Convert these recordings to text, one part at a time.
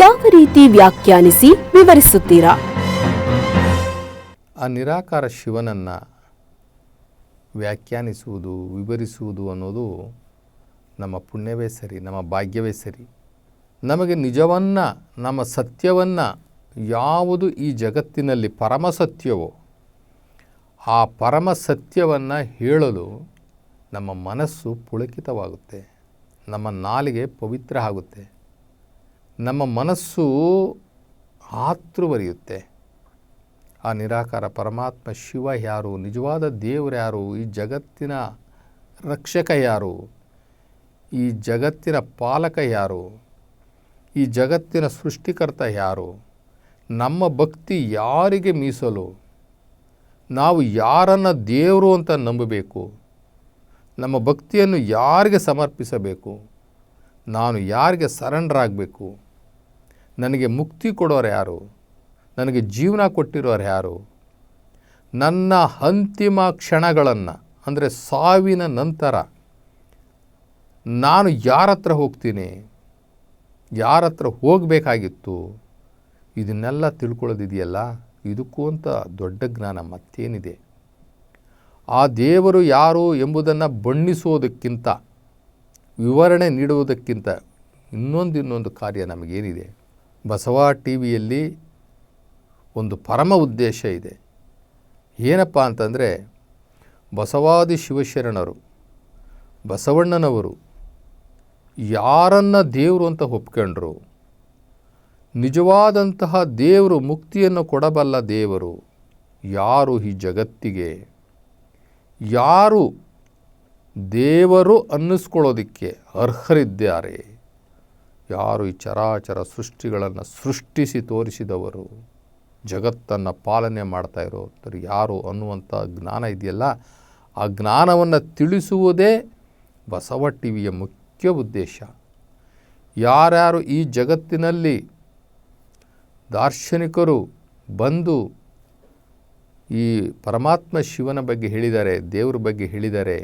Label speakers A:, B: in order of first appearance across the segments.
A: ಯಾವ ರೀತಿ ವ್ಯಾಖ್ಯಾನಿಸಿ ವಿವರಿಸುತ್ತೀರಾ?
B: ಆ ನಿರಾಕಾರ ಶಿವನನ್ನು ವ್ಯಾಖ್ಯಾನಿಸುವುದು, ವಿವರಿಸುವುದು ಅನ್ನೋದು ನಮ್ಮ ಪುಣ್ಯವೇ ಸರಿ, ನಮ್ಮ ಭಾಗ್ಯವೇ ಸರಿ. ನಮಗೆ ನಿಜವನ್ನು, ನಮ್ಮ ಸತ್ಯವನ್ನು ಯಾವುದು ಈ ಜಗತ್ತಿನಲ್ಲಿ ಪರಮ ಸತ್ಯವೋ, ಆ ಪರಮ ಸತ್ಯವನ್ನು ಹೇಳಲು ನಮ್ಮ ಮನಸ್ಸು ಪುಳಕಿತವಾಗುತ್ತೆ, ನಮ್ಮ ನಾಲಿಗೆ ಪವಿತ್ರ ಆಗುತ್ತೆ. ನಮ್ಮ ಮನಸ್ಸು ಆತೃವರಿಯುತ್ತೆ ಆ ನಿರಾಕಾರ ಪರಮಾತ್ಮ ಶಿವ ಯಾರು? ನಿಜವಾದ ದೇವರು ಯಾರು? ಈ ಜಗತ್ತಿನ ರಕ್ಷಕ ಯಾರು? ಈ ಜಗತ್ತಿನ ಪಾಲಕ ಯಾರು? ಈ ಜಗತ್ತಿನ ಸೃಷ್ಟಿಕರ್ತ ಯಾರು? ನಮ್ಮ ಭಕ್ತಿ ಯಾರಿಗೆ ಮೀಸಲು? ನಾವು ಯಾರನ್ನು ದೇವರು ಅಂತ ನಂಬಬೇಕು? ನಮ್ಮ ಭಕ್ತಿಯನ್ನು ಯಾರಿಗೆ ಸಮರ್ಪಿಸಬೇಕು? ನಾನು ಯಾರಿಗೆ ಸರೆಂಡರ್ ನನಗೆ ಮುಕ್ತಿ ಕೊಡೋರು ಯಾರು? ನನಗೆ ಜೀವನ ಕೊಟ್ಟಿರೋರು ಯಾರು? ನನ್ನ ಅಂತಿಮ ಕ್ಷಣಗಳನ್ನು, ಅಂದರೆ ಸಾವಿನ ನಂತರ ನಾನು ಯಾರ ಹತ್ರ ಹೋಗ್ತೀನಿ? ಯಾರ ಹತ್ರ ಹೋಗಬೇಕಾಗಿತ್ತು? ಇದನ್ನೆಲ್ಲ ತಿಳ್ಕೊಳ್ಳೋದಿದೆಯಲ್ಲ? ಇದಕ್ಕೂ ಅಂತ ದೊಡ್ಡ ಜ್ಞಾನ ಮತ್ತೇನಿದೆ. ಆ ದೇವರು ಯಾರು ಎಂಬುದನ್ನು ಬಣ್ಣಿಸುವುದಕ್ಕಿಂತ ವಿವರಣೆ ನೀಡುವುದಕ್ಕಿಂತ ಇನ್ನೊಂದು ಇನ್ನೊಂದು ಕಾರ್ಯ ನಮಗೇನಿದೆ? ಬಸವ ಟಿ ವಿಯಲ್ಲಿ ಒಂದು ಪರಮ ಉದ್ದೇಶ ಇದೆ. ಏನಪ್ಪ ಅಂತಂದರೆ ಬಸವಾದಿ ಶಿವಶರಣರು, ಬಸವಣ್ಣನವರು ಯಾರನ್ನ ದೇವರು ಅಂತ ಒಪ್ಕೊಂಡ್ರು, ನಿಜವಾದಂತಹ ದೇವರು ಮುಕ್ತಿಯನ್ನು ಕೊಡಬಲ್ಲ ದೇವರು ಯಾರು ಈ ಜಗತ್ತಿಗೆ? ಯಾರು ದೇವರು ಅನ್ನಿಸ್ಕೊಳ್ಳೋದಕ್ಕೆ ಅರ್ಹರಿದ್ದಾರೆ? ಯಾರು ಈ ಚರಾಚರ ಸೃಷ್ಟಿಗಳನ್ನು ಸೃಷ್ಟಿಸಿ ತೋರಿಸಿದವರು, ಜಗತ್ತನ್ನು ಪಾಲನೆ ಮಾಡ್ತಾ ಇರೋರು ಯಾರು ಅನ್ನುವಂಥ ಜ್ಞಾನ ಇದೆಯಲ್ಲ, ಆ ಜ್ಞಾನವನ್ನು ತಿಳಿಸುವುದೇ ಬಸವ ಟಿ ವಿಯ ಮುಖ್ಯ ಉದ್ದೇಶ. ಯಾರ್ಯಾರು ಈ ಜಗತ್ತಿನಲ್ಲಿ ದಾರ್ಶನಿಕರು ಬಂದು ಈ ಪರಮಾತ್ಮ ಶಿವನ ಬಗ್ಗೆ ಹೇಳಿದ್ದಾರೆ ದೇವರ ಬಗ್ಗೆ ಹೇಳಿದ್ದಾರೆ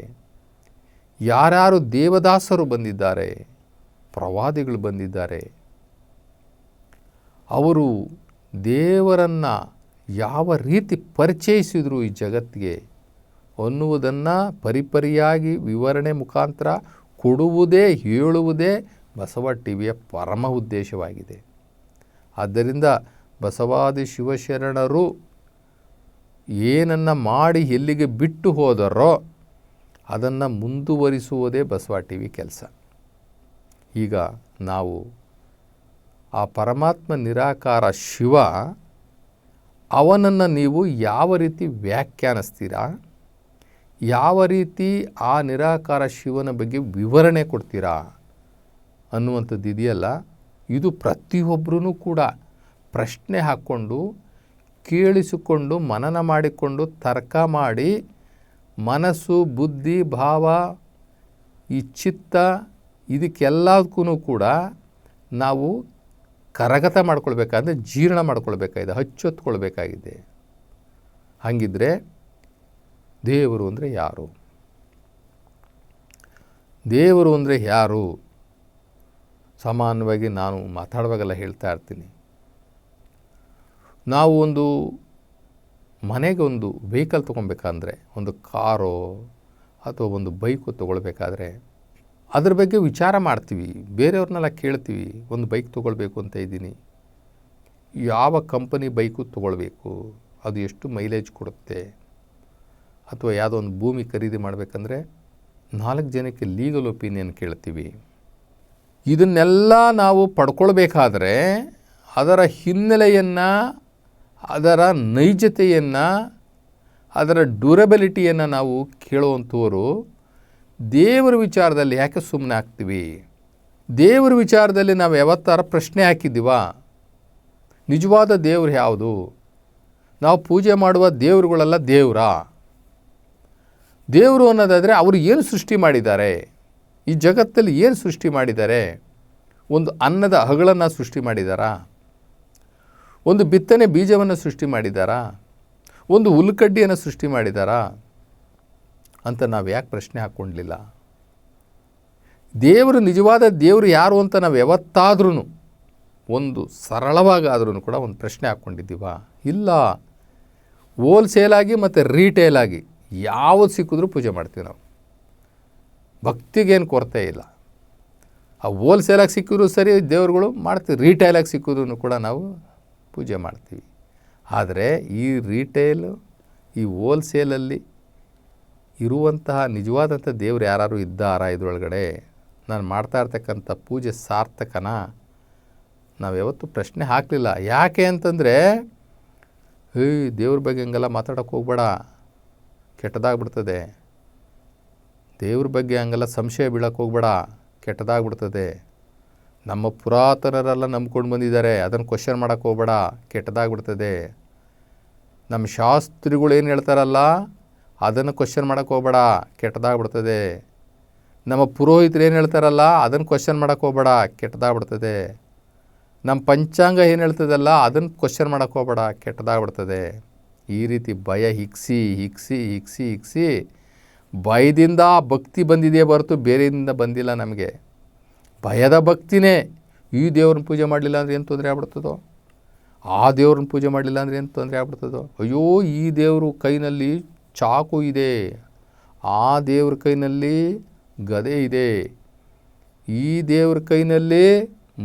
B: ಯಾರ್ಯಾರು ದೇವದಾಸರು ಬಂದಿದ್ದಾರೆ ಪ್ರವಾದಿಗಳು ಬಂದಿದ್ದಾರೆ. ಅವರು ದೇವರನ್ನು ಯಾವ ರೀತಿ ಪರಿಚಯಿಸಿದರು ಈ ಜಗತ್ತಿಗೆ? ಅನ್ನುವುದನ್ನು ಪರಿಪರಿಯಾಗಿ ವಿವರಣೆ ಮುಖಾಂತರ ಕೊಡುವುದೇ, ಹೇಳುವುದೇ ಬಸವ ಟಿ ವಿಯ ಪರಮ ಉದ್ದೇಶವಾಗಿದೆ. ಆದ್ದರಿಂದ ಬಸವಾದಿ ಶಿವಶರಣರು ಏನನ್ನು ಮಾಡಿ ಎಲ್ಲಿಗೆ ಬಿಟ್ಟು ಹೋದರೋ ಅದನ್ನು ಮುಂದುವರಿಸುವುದೇ ಬಸವ ಟಿ ವಿ ಕೆಲಸ. ಈಗ ನಾವು ಆ ಪರಮಾತ್ಮ ನಿರಾಕಾರ ಶಿವ, ಅವನನ್ನು ನೀವು ಯಾವ ರೀತಿ ವ್ಯಾಖ್ಯಾನಿಸ್ತೀರಾ? ಯಾವ ರೀತಿ ಆ ನಿರಾಕಾರ ಶಿವನ ಬಗ್ಗೆ ವಿವರಣೆ ಕೊಡ್ತೀರಾ ಅನ್ನುವಂಥದ್ದು ಇದೆಯಲ್ಲ. ಇದು ಪ್ರತಿಯೊಬ್ಬರೂ ಕೂಡ ಪ್ರಶ್ನೆ ಹಾಕ್ಕೊಂಡು, ಕೇಳಿಸಿಕೊಂಡು, ಮನನ ಮಾಡಿಕೊಂಡು, ತರ್ಕ ಮಾಡಿ, ಮನಸ್ಸು, ಬುದ್ಧಿ, ಭಾವ, ಈ ಚಿತ್ತ ಇದಕ್ಕೆಲ್ಲದಕ್ಕೂ ಕೂಡ ನಾವು ಕರಗತ ಮಾಡ್ಕೊಳ್ಬೇಕಾದ್ರೆ ಜೀರ್ಣ ಮಾಡ್ಕೊಳ್ಬೇಕಾಗಿದೆ ಹಚ್ಚೊತ್ಕೊಳ್ಬೇಕಾಗಿದೆ ಹಾಗಿದ್ರೆ ದೇವರು ಅಂದರೆ ಯಾರು? ದೇವರು ಅಂದರೆ ಯಾರು? ಸಾಮಾನ್ಯವಾಗಿ ನಾನು ಮಾತಾಡುವಾಗೆಲ್ಲ ಹೇಳ್ತಾ ಇರ್ತೀನಿ. ನಾವು ಒಂದು ಮನೆಗೆ ಒಂದು ವೆಹಿಕಲ್ ತೊಗೊಬೇಕಂದ್ರೆ ಒಂದು ಕಾರೋ ಅಥವಾ ಒಂದು ಬೈಕು ತೊಗೊಳ್ಬೇಕಾದ್ರೆ ಅದ್ರ ಬಗ್ಗೆ ವಿಚಾರ ಮಾಡ್ತೀವಿ, ಬೇರೆಯವ್ರನ್ನೆಲ್ಲ ಕೇಳ್ತೀವಿ, ಒಂದು ಬೈಕ್ ತೊಗೊಳ್ಬೇಕು ಅಂತ ಇದ್ದೀನಿ. ಯಾವ ಕಂಪನಿ ಬೈಕು ತೊಗೊಳ್ಬೇಕು, ಅದು ಎಷ್ಟು ಮೈಲೇಜ್ ಕೊಡುತ್ತೆ, ಅಥವಾ ಯಾವುದೋ ಒಂದು ಭೂಮಿ ಖರೀದಿ ಮಾಡಬೇಕಂದ್ರೆ ನಾಲ್ಕು ಜನಕ್ಕೆ ಲೀಗಲ್ ಒಪಿನಿಯನ್ ಕೇಳ್ತೀವಿ. ಇದನ್ನೆಲ್ಲ ನಾವು ಪಡ್ಕೊಳ್ಬೇಕಾದ್ರೆ ಅದರ ಹಿನ್ನೆಲೆಯನ್ನು, ಅದರ ನೈಜತೆಯನ್ನು, ಅದರ ಡ್ಯೂರಬಿಲಿಟಿಯನ್ನು ನಾವು ಕೇಳುವಂಥವರು ದೇವರ ವಿಚಾರದಲ್ಲಿ ಯಾಕೆ ಸುಮ್ಮನೆ ಆಗ್ತೀವಿ? ದೇವರ ವಿಚಾರದಲ್ಲಿ ನಾವು ಯಾವತ್ತಾರ ಪ್ರಶ್ನೆ ಹಾಕಿದ್ದೀವ? ನಿಜವಾದ ದೇವ್ರು ಯಾವುದು? ನಾವು ಪೂಜೆ ಮಾಡುವ ದೇವರುಗಳೆಲ್ಲ ದೇವರಾ? ದೇವರು ಅನ್ನೋದಾದರೆ ಅವರು ಏನು ಸೃಷ್ಟಿ ಮಾಡಿದ್ದಾರೆ? ಈ ಜಗತ್ತಲ್ಲಿ ಏನು ಸೃಷ್ಟಿ ಮಾಡಿದ್ದಾರೆ? ಒಂದು ಅನ್ನದ ಹಗಳನ್ನು ಸೃಷ್ಟಿ ಮಾಡಿದ್ದಾರಾ ಒಂದು ಬಿತ್ತನೆ ಬೀಜವನ್ನು ಸೃಷ್ಟಿ ಮಾಡಿದ್ದಾರಾ ಒಂದು ಹುಲ್ಕಡ್ಡಿಯನ್ನು ಸೃಷ್ಟಿ ಮಾಡಿದ್ದಾರಾ ಅಂತ ನಾವು ಯಾಕೆ ಪ್ರಶ್ನೆ ಹಾಕ್ಕೊಂಡಿಲ್ಲ ದೇವರು ನಿಜವಾದ ದೇವರು ಯಾರು ಅಂತ ನಾವು ಯಾವತ್ತಾದ್ರೂ ಒಂದು ಸರಳವಾಗಾದ್ರೂ ಕೂಡ ಒಂದು ಪ್ರಶ್ನೆ ಹಾಕ್ಕೊಂಡಿದ್ದೀವ ಇಲ್ಲ. ಹೋಲ್ಸೇಲಾಗಿ ಮತ್ತು ರೀಟೇಲಾಗಿ ಯಾವ ಸಿಕ್ಕಿದ್ರೂ ಪೂಜೆ ಮಾಡ್ತೀವಿ ನಾವು. ಭಕ್ತಿಗೇನು ಕೊರತೆ ಇಲ್ಲ. ಆ ಹೋಲ್ಸೇಲಾಗಿ ಸಿಕ್ಕಿದ್ರು ಸರಿ, ದೇವ್ರುಗಳು ಮಾಡ್ತೀವಿ ರೀಟೇಲಾಗಿ ಸಿಕ್ಕಿದ್ರು ಕೂಡ ನಾವು ಪೂಜೆ ಮಾಡ್ತೀವಿ. ಆದರೆ ಈ ರೀಟೇಲು ಈ ಹೋಲ್ಸೇಲಲ್ಲಿ ಇರುವಂತಹ ನಿಜವಾದಂಥ ದೇವ್ರು ಯಾರು ಇದ್ದಾರಾ ಇದರೊಳಗಡೆ? ನಾನು ಮಾಡ್ತಾ ಇರ್ತಕ್ಕಂಥ ಪೂಜೆ ಸಾರ್ಥಕನ? ನಾವು ಯಾವತ್ತೂ ಪ್ರಶ್ನೆ ಹಾಕಲಿಲ್ಲ. ಯಾಕೆ ಅಂತಂದರೆ, ಏಯ್, ದೇವ್ರ ಬಗ್ಗೆ ಹಂಗೆಲ್ಲ ಮಾತಾಡೋಕ್ಕೆ ಹೋಗ್ಬೇಡ. ಕೆಟ್ಟದಾಗ್ಬಿಡ್ತದೆ. ದೇವ್ರ ಬಗ್ಗೆ ಹಂಗೆಲ್ಲ ಸಂಶಯ ಬೀಳಕ್ಕೆ ಹೋಗ್ಬೇಡ. ಕೆಟ್ಟದಾಗ್ಬಿಡ್ತದೆ. ನಮ್ಮ ಪುರಾತನರೆಲ್ಲ ನಂಬ್ಕೊಂಡು ಬಂದಿದ್ದಾರೆ. ಅದನ್ನು ಕ್ವಶನ್ ಮಾಡೋಕ್ಕೆ ಹೋಗ್ಬೇಡ. ಕೆಟ್ಟದಾಗ್ಬಿಡ್ತದೆ. ನಮ್ಮ ಶಾಸ್ತ್ರಿಗಳು ಏನು ಹೇಳ್ತಾರಲ್ಲ ಅದನ್ನು ಕ್ವಶನ್ ಮಾಡೋಕ್ಕೆ ಹೋಗ್ಬೇಡ, ಕೆಟ್ಟದಾಗ್ಬಿಡ್ತದೆ. ನಮ್ಮ ಪುರೋಹಿತರು ಏನು ಹೇಳ್ತಾರಲ್ಲ ಅದನ್ನು ಕ್ವಶನ್ ಮಾಡೋಕ್ಕೆ ಹೋಗ್ಬೇಡ, ಕೆಟ್ಟದಾಗ್ಬಿಡ್ತದೆ. ನಮ್ಮ ಪಂಚಾಂಗ ಏನು ಹೇಳ್ತದಲ್ಲ ಅದನ್ನು ಕ್ವಶನ್ ಮಾಡೋಕ್ಕೆ ಹೋಗ್ಬೇಡ, ಕೆಟ್ಟದಾಗ್ಬಿಡ್ತದೆ. ಈ ರೀತಿ ಭಯ ಹಿಗ್ಸಿ ಹಿಗ್ಸಿ ಹಿಗ್ಸಿ ಹಿಗ್ಸಿ ಭಯದಿಂದ ಭಕ್ತಿ ಬಂದಿದೆಯೇ ಹೊರತು ಬೇರೆಯಿಂದ ಬಂದಿಲ್ಲ ನಮಗೆ. ಭಯದ ಭಕ್ತಿನೇ ಈ ದೇವ್ರನ್ನ ಪೂಜೆ ಮಾಡಲಿಲ್ಲ ಅಂದರೆ ಏನು ತೊಂದರೆ ಆಗ್ಬಿಡ್ತದೋ? ಆ ದೇವ್ರನ್ನ ಪೂಜೆ ಮಾಡಲಿಲ್ಲ ಅಂದರೆ ಏನು ತೊಂದರೆ ಆಗ್ಬಿಡ್ತದೋ? ಅಯ್ಯೋ, ಈ ದೇವರು ಕೈನಲ್ಲಿ ಚಾಕು ಇದೆ. ಆ ದೇವ್ರ ಕೈನಲ್ಲಿ ಗದೆ ಇದೆ. ಈ ದೇವ್ರ ಕೈನಲ್ಲಿ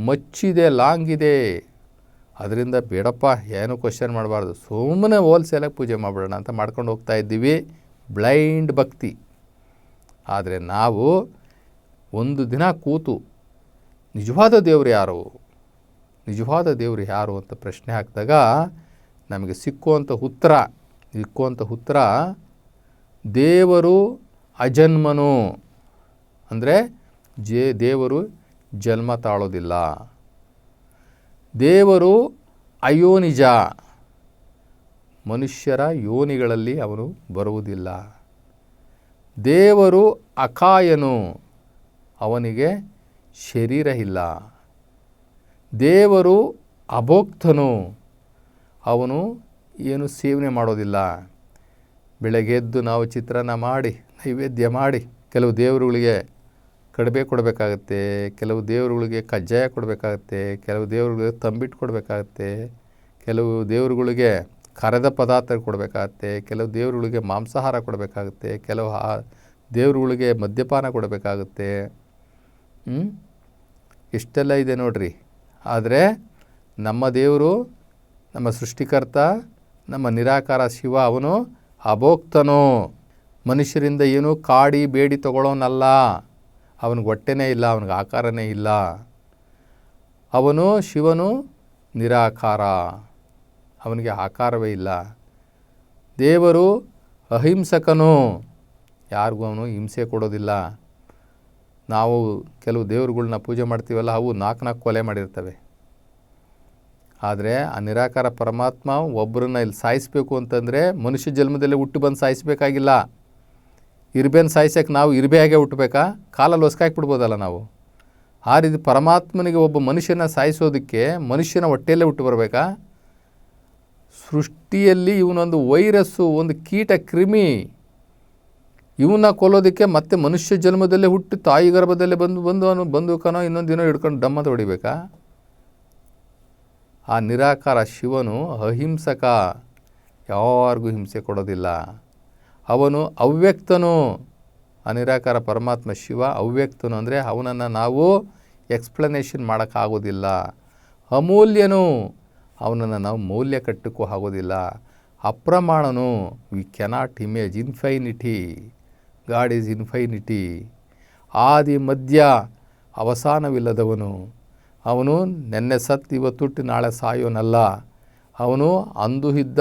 B: ಮಚ್ಚಿದೆ, ಲಾಂಗ್ ಇದೆ. ಅದರಿಂದ ಬೇಡಪ್ಪ, ಏನು ಕ್ವಶನ್ ಮಾಡಬಾರ್ದು. ಸುಮ್ಮನೆ ಹೋಲ್ಸೇಲಾಗಿ ಪೂಜೆ ಮಾಡಿಬಿಡೋಣ ಅಂತ ಮಾಡ್ಕೊಂಡು ಹೋಗ್ತಾ ಇದ್ದೀವಿ. ಬ್ಲೈಂಡ್ ಭಕ್ತಿ. ಆದರೆ ನಾವು ಒಂದು ದಿನ ಕೂತು ನಿಜವಾದ ದೇವರು ಯಾರು? ನಿಜವಾದ ದೇವರು ಯಾರು ಅಂತ ಪ್ರಶ್ನೆ ಹಾಕಿದಾಗ ನಮಗೆ ಸಿಕ್ಕುವಂಥ ಉತ್ತರ ಸಿಕ್ಕುವಂಥ ಉತ್ತರ ದೇವರು ಅಜನ್ಮನು. ಅಂದರೆ ಜೇ ದೇವರು ಜನ್ಮ ತಾಳೋದಿಲ್ಲ. ದೇವರು ಅಯೋನಿಜ. ಮನುಷ್ಯರ ಯೋನಿಗಳಲ್ಲಿ ಅವನು ಬರುವುದಿಲ್ಲ. ದೇವರು ಅಕಾಯನು ಅವನಿಗೆ ಶರೀರ ಇಲ್ಲ. ದೇವರು ಅಭೋಕ್ತನು. ಅವನು ಏನು ಸೇವನೆ ಮಾಡೋದಿಲ್ಲ. ಬೆಳಗ್ಗೆ ಎದ್ದು ನಾವು ಚಿತ್ರಾನ್ನ ಮಾಡಿ, ನೈವೇದ್ಯ ಮಾಡಿ, ಕೆಲವು ದೇವರುಗಳಿಗೆ ಕಡಿಮೆ ಕೊಡಬೇಕಾಗತ್ತೆ, ಕೆಲವು ದೇವರುಗಳಿಗೆ ಕಜ್ಜಾಯ ಕೊಡಬೇಕಾಗತ್ತೆ, ಕೆಲವು ದೇವರುಗಳಿಗೆ ತಂಬಿಟ್ಟು ಕೊಡಬೇಕಾಗತ್ತೆ, ಕೆಲವು ದೇವರುಗಳಿಗೆ ಕರೆದ ಪದಾರ್ಥ ಕೊಡಬೇಕಾಗತ್ತೆ, ಕೆಲವು ದೇವರುಗಳಿಗೆ ಮಾಂಸಾಹಾರ ಕೊಡಬೇಕಾಗುತ್ತೆ, ಕೆಲವು ದೇವರುಗಳಿಗೆ ಮದ್ಯಪಾನ ಕೊಡಬೇಕಾಗುತ್ತೆ? ಇಷ್ಟೆಲ್ಲ ಇದೆ ನೋಡ್ರಿ. ಆದರೆ ನಮ್ಮ ದೇವರು, ನಮ್ಮ ಸೃಷ್ಟಿಕರ್ತ ನಮ್ಮ ನಿರಾಕಾರ ಶಿವ ಅವನು ಅಭೋಕ್ತನು. ಮನುಷ್ಯರಿಂದ ಏನೂ ಕಾಡಿ ಬೇಡಿ ತಗೊಳ್ಳೋನಲ್ಲ. ಅವನಿಗೆ ಹೊಟ್ಟೆನೇ ಇಲ್ಲ, ಅವನಿಗೆ ಆಕಾರನೇ ಇಲ್ಲ. ಅವನು ಶಿವನು ನಿರಾಕಾರ. ಅವನಿಗೆ ಆಕಾರವೇ ಇಲ್ಲ. ದೇವರು ಅಹಿಂಸಕನು. ಯಾರಿಗೂ ಅವನು ಹಿಂಸೆ ಕೊಡೋದಿಲ್ಲ. ನಾವು ಕೆಲವು ದೇವರುಗಳನ್ನ ಪೂಜೆ ಮಾಡ್ತೀವಲ್ಲ, ಅವು ನಾಲ್ಕು ನಾಲ್ಕು ಕೊಲೆ ಮಾಡಿರ್ತವೆ. ಆದರೆ ಆ ನಿರಾಕಾರ ಪರಮಾತ್ಮ ಒಬ್ಬರನ್ನ ಇಲ್ಲಿ ಸಾಯಿಸಬೇಕು ಅಂತಂದರೆ ಮನುಷ್ಯ ಜನ್ಮದಲ್ಲೇ ಹುಟ್ಟು ಬಂದು ಸಾಯಿಸಬೇಕಾಗಿಲ್ಲ. ಇರ್ಬೇನ್ ಸಾಯಿಸೋಕೆ ನಾವು ಇರ್ಬೆ ಹಾಗೆ ಹುಟ್ಟಬೇಕಾ ಕಾಲಲ್ಲಿ ಹೊಸ್ಕಾಕ್ಬಿಡ್ಬೋದಲ್ಲ ನಾವು. ಆ ರೀತಿ ಪರಮಾತ್ಮನಿಗೆ ಒಬ್ಬ ಮನುಷ್ಯನ ಸಾಯಿಸೋದಕ್ಕೆ ಮನುಷ್ಯನ ಹೊಟ್ಟೆಯಲ್ಲೇ ಹುಟ್ಟು ಬರಬೇಕಾ? ಸೃಷ್ಟಿಯಲ್ಲಿ ಇವನೊಂದು ವೈರಸ್ಸು, ಒಂದು ಕೀಟ, ಕ್ರಿಮಿ ಇವನ್ನ ಕೊಲ್ಲೋದಕ್ಕೆ ಮತ್ತೆ ಮನುಷ್ಯ ಜನ್ಮದಲ್ಲೇ ಹುಟ್ಟು, ತಾಯಿ ಗರ್ಭದಲ್ಲೇ ಬಂದು ಬಂದು ಅವನು ಬಂದೂಕನೋ ಇನ್ನೊಂದು ದಿನ ಹಿಡ್ಕೊಂಡು ಡಮ್ಮದ ಹೊಡಿಬೇಕಾ? ಆ ನಿರಾಕಾರ ಶಿವನು ಅಹಿಂಸಕ ಯಾರಿಗೂ ಹಿಂಸೆ ಕೊಡೋದಿಲ್ಲ. ಅವನು ಅವ್ಯಕ್ತನು. ಆ ನಿರಾಕಾರ ಪರಮಾತ್ಮ ಶಿವ ಅವ್ಯಕ್ತನು ಅಂದರೆ ಅವನನ್ನು ನಾವು ಎಕ್ಸ್ಪ್ಲನೇಷನ್ ಮಾಡೋಕ್ಕಾಗೋದಿಲ್ಲ. ಅಮೂಲ್ಯನು. ಅವನನ್ನು ನಾವು ಮೌಲ್ಯ ಕಟ್ಟಕ್ಕೂ ಆಗೋದಿಲ್ಲ. ಅಪ್ರಮಾಣನು. We cannot image infinity God is infinity ಆದಿ ಮಧ್ಯ ಅವಸಾನವಿಲ್ಲದವನು. ಅವನು ನೆನ್ನೆ ಸತ್ತು ಇವತ್ತುಟ್ಟು ನಾಳೆ ಸಾಯೋನಲ್ಲ. ಅವನು ಅಂದು ಇದ್ದ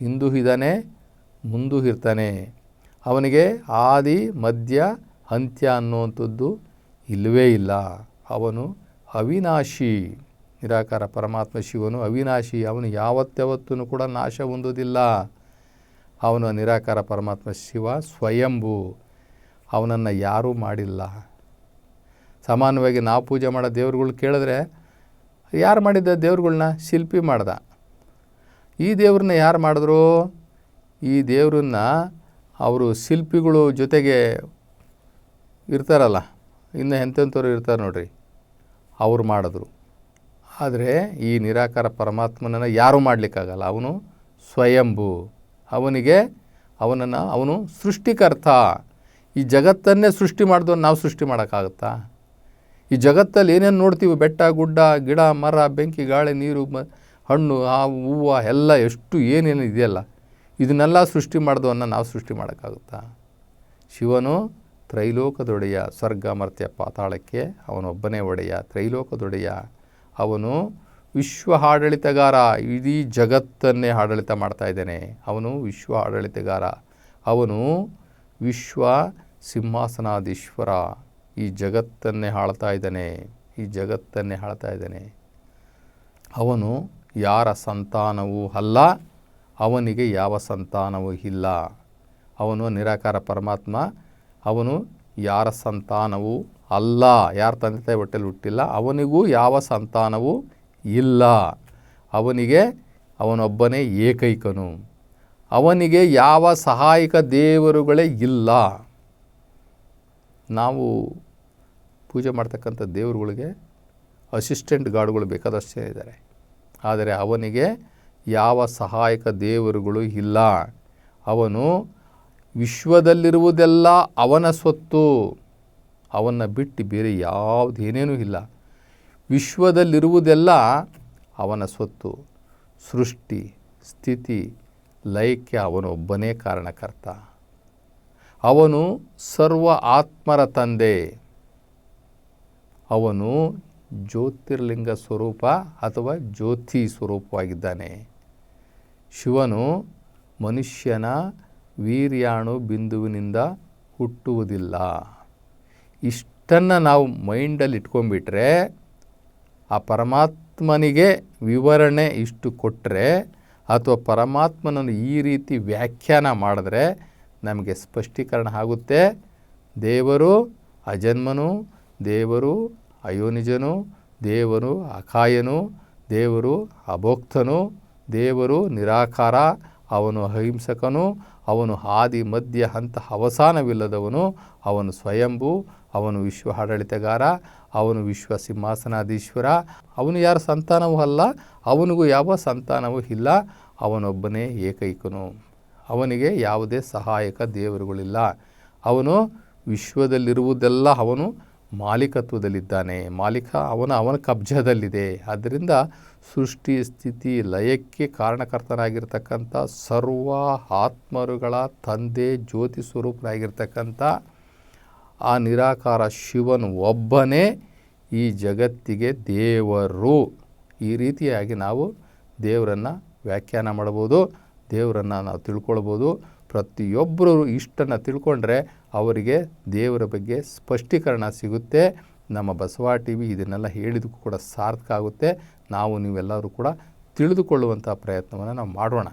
B: ಇಂದು ಇದ್ದಾನೆ ಮುಂದೂ ಇರ್ತಾನೆ ಅವನಿಗೆ ಆದಿ ಮಧ್ಯ ಅಂತ್ಯ ಅನ್ನುವಂಥದ್ದು ಇಲ್ಲವೇ ಇಲ್ಲ. ಅವನು ಅವಿನಾಶಿ. ನಿರಾಕಾರ ಪರಮಾತ್ಮ ಶಿವನು ಅವಿನಾಶಿ. ಅವನು ಯಾವತ್ತಾವತ್ತೂ ಕೂಡ ನಾಶ ಹೊಂದೋದಿಲ್ಲ ಅವನು ನಿರಾಕಾರ ಪರಮಾತ್ಮ ಶಿವ ಸ್ವಯಂಭೂ. ಅವನನ್ನು ಯಾರೂ ಮಾಡಿಲ್ಲ. ಸಾಮಾನ್ಯವಾಗಿ ನಾವು ಪೂಜೆ ಮಾಡೋ ದೇವ್ರುಗಳು ಕೇಳಿದ್ರೆ ಯಾರು ಮಾಡಿದ್ದ ದೇವ್ರುಗಳನ್ನ ಶಿಲ್ಪಿ ಮಾಡ್ದ. ಈ ದೇವ್ರನ್ನ ಯಾರು ಮಾಡಿದ್ರು? ಈ ದೇವ್ರನ್ನ ಅವರು ಶಿಲ್ಪಿಗಳು ಜೊತೆಗೆ ಇರ್ತಾರಲ್ಲ, ಇನ್ನು ಎಂತೆಂಥವ್ರು ಇರ್ತಾರೆ ನೋಡ್ರಿ, ಅವ್ರು ಮಾಡಿದ್ರು. ಆದರೆ ಈ ನಿರಾಕಾರ ಪರಮಾತ್ಮನನ್ನು ಯಾರೂ ಮಾಡಲಿಕ್ಕಾಗಲ್ಲ, ಅವನು ಸ್ವಯಂಭು. ಅವನಿಗೆ ಅವನನ್ನು ಅವನು ಸೃಷ್ಟಿಕರ್ತ. ಈ ಜಗತ್ತನ್ನೇ ಸೃಷ್ಟಿ ಮಾಡಿದವನು ನಾವು ಸೃಷ್ಟಿ ಮಾಡೋಕ್ಕಾಗತ್ತಾ? ಈ ಜಗತ್ತಲ್ಲಿ ಏನೇನು ನೋಡ್ತೀವಿ? ಬೆಟ್ಟ, ಗುಡ್ಡ, ಗಿಡ, ಮರ, ಬೆಂಕಿ, ಗಾಳಿ, ನೀರು, ಮ, ಹಣ್ಣು ಆ ಹೂವು, ಎಲ್ಲ ಎಷ್ಟು ಏನೇನು ಇದೆಯಲ್ಲ, ಇದನ್ನೆಲ್ಲ ಸೃಷ್ಟಿ ಮಾಡಿದವನ್ನ ನಾವು ಸೃಷ್ಟಿ ಮಾಡೋಕ್ಕಾಗುತ್ತಾ? ಶಿವನು ತ್ರೈಲೋಕದೊಡೆಯ, ಸ್ವರ್ಗ, ಮರ್ತ್ಯ, ಪಾತಾಳಕ್ಕೆ ಅವನೊಬ್ಬನೇ ಒಡೆಯ, ತ್ರೈಲೋಕದೊಡೆಯ. ಅವನು ವಿಶ್ವ ಆಡಳಿತಗಾರ, ಇಡೀ ಜಗತ್ತನ್ನೇ ಆಡಳಿತ ಮಾಡ್ತಾ ಇದ್ದಾನೆ. ಅವನು ವಿಶ್ವ ಆಡಳಿತಗಾರ. ಅವನು ವಿಶ್ವ ಸಿಂಹಾಸನಾಧೀಶ್ವರ. ಈ ಜಗತ್ತನ್ನೇ ಹಾಳ್ತಾ ಇದ್ದಾನೆ, ಈ ಜಗತ್ತನ್ನೇ ಹಾಳ್ತಾ ಇದ್ದಾನೆ. ಅವನು ಯಾರ ಸಂತಾನವೂ ಅಲ್ಲ, ಅವನಿಗೆ ಯಾವ ಸಂತಾನವೂ ಇಲ್ಲ. ಅವನು ನಿರಾಕಾರ ಪರಮಾತ್ಮ, ಅವನು ಯಾರ ಸಂತಾನವೂ ಅಲ್ಲ. ಯಾರ ತಂದೆ ತಾಯಿ ಹೊಟ್ಟೆಲಿ ಹುಟ್ಟಿಲ್ಲ, ಅವನಿಗೂ ಯಾವ ಸಂತಾನವೂ ಇಲ್ಲ. ಅವನಿಗೆ, ಅವನೊಬ್ಬನೇ ಏಕೈಕನು. ಅವನಿಗೆ ಯಾವ ಸಹಾಯಕ ದೇವರುಗಳೇ ಇಲ್ಲ. ನಾವು ಪೂಜೆ ಮಾಡ್ತಕ್ಕಂಥ ದೇವರುಗಳಿಗೆ ಅಸಿಸ್ಟೆಂಟ್ ಗಾರ್ಡ್ಗಳು ಬೇಕಾದಷ್ಟೇ ಇದ್ದಾರೆ. ಆದರೆ ಅವನಿಗೆ ಯಾವ ಸಹಾಯಕ ದೇವರುಗಳು ಇಲ್ಲ. ಅವನು ವಿಶ್ವದಲ್ಲಿರುವುದೆಲ್ಲ ಅವನ ಸ್ವತ್ತು. ಅವನ್ನು ಬಿಟ್ಟು ಬೇರೆ ಯಾವುದೇನೇನೂ ಇಲ್ಲ. ವಿಶ್ವದಲ್ಲಿರುವುದೆಲ್ಲ ಅವನ ಸ್ವತ್ತು. ಸೃಷ್ಟಿ, ಸ್ಥಿತಿ ಲಯಕ್ಕೆ ಅವನೊಬ್ಬನೇ ಕಾರಣಕರ್ತ. ಅವನು ಸರ್ವ ಆತ್ಮರ ತಂದೆ. ಅವನು ಜ್ಯೋತಿರ್ಲಿಂಗ ಸ್ವರೂಪ ಅಥವಾ ಜ್ಯೋತಿ ಸ್ವರೂಪವಾಗಿದ್ದಾನೆ. ಶಿವನು ಮನುಷ್ಯನ ವೀರ್ಯಾಣು ಬಿಂದುವಿನಿಂದ ಹುಟ್ಟುವುದಿಲ್ಲ. ಇಷ್ಟನ್ನು ನಾವು ಮೈಂಡಲ್ಲಿ ಇಟ್ಕೊಂಡ್ಬಿಟ್ರೆ, ಆ ಪರಮಾತ್ಮನಿಗೆ ವಿವರಣೆ ಇಷ್ಟು ಕೊಟ್ಟರೆ ಅಥವಾ ಪರಮಾತ್ಮನನ್ನು ಈ ರೀತಿ ವ್ಯಾಖ್ಯಾನ ಮಾಡಿದ್ರೆ ನಮಗೆ ಸ್ಪಷ್ಟೀಕರಣ ಆಗುತ್ತೆ. ದೇವರು ಅಜನ್ಮನು, ದೇವರು ಅಯೋನಿಜನು, ದೇವರು ಅಕಾಯನು, ದೇವರು ಅಭೋಕ್ತನು, ದೇವರು ನಿರಾಕಾರ, ಅವನು ಅಹಿಂಸಕನು, ಅವನು ಆದಿ, ಮಧ್ಯ, ಹಂತ, ಅವಸಾನವಿಲ್ಲದವನು, ಅವನು ಸ್ವಯಂಭು, ಅವನು ವಿಶ್ವ ಆಡಳಿತಗಾರ, ಅವನು ವಿಶ್ವ ಸಿಂಹಾಸನಾಧೀಶ್ವರ, ಅವನು ಯಾರ ಸಂತಾನವೂ ಅಲ್ಲ, ಅವನಿಗೂ ಯಾವ ಸಂತಾನವೂ ಇಲ್ಲ, ಅವನೊಬ್ಬನೇ ಏಕೈಕನು. ಅವನಿಗೆ ಯಾವುದೇ ಸಹಾಯಕ ದೇವರುಗಳಿಲ್ಲ. ಅವನು ವಿಶ್ವದಲ್ಲಿರುವುದೆಲ್ಲ ಅವನು ಮಾಲೀಕತ್ವದಲ್ಲಿದ್ದಾನೆ. ಮಾಲೀಕ ಅವನ ಅವನ ಕಬ್ಜದಲ್ಲಿದೆ. ಆದ್ದರಿಂದ ಸೃಷ್ಟಿ, ಸ್ಥಿತಿ, ಲಯಕ್ಕೆ ಕಾರಣಕರ್ತನಾಗಿರ್ತಕ್ಕಂಥ ಸರ್ವ ಆತ್ಮರುಗಳ ತಂದೆ, ಜ್ಯೋತಿ ಸ್ವರೂಪನಾಗಿರ್ತಕ್ಕಂಥ ಆ ನಿರಾಕಾರ ಶಿವನು ಒಬ್ಬನೇ ಈ ಜಗತ್ತಿಗೆ ದೇವರು. ಈ ರೀತಿಯಾಗಿ ನಾವು ದೇವರನ್ನು ವ್ಯಾಖ್ಯಾನ ಮಾಡ್ಬೋದು ದೇವರನ್ನು ನಾವು ತಿಳ್ಕೊಳ್ಬೋದು. ಪ್ರತಿಯೊಬ್ಬರು ಇಷ್ಟನ್ನು ತಿಳ್ಕೊಂಡ್ರೆ ಅವರಿಗೆ ದೇವರ ಬಗ್ಗೆ ಸ್ಪಷ್ಟೀಕರಣ ಸಿಗುತ್ತೆ. ನಮ್ಮ ಬಸವ ಟಿ ವಿ ಇದನ್ನೆಲ್ಲ ಹೇಳಿದಕ್ಕೂ ಕೂಡ ಸಾರ್ಥಕ ಆಗುತ್ತೆ. ನಾವು ನೀವೆಲ್ಲರೂ ಕೂಡ ತಿಳಿದುಕೊಳ್ಳುವಂಥ ಪ್ರಯತ್ನವನ್ನು ನಾವು ಮಾಡೋಣ.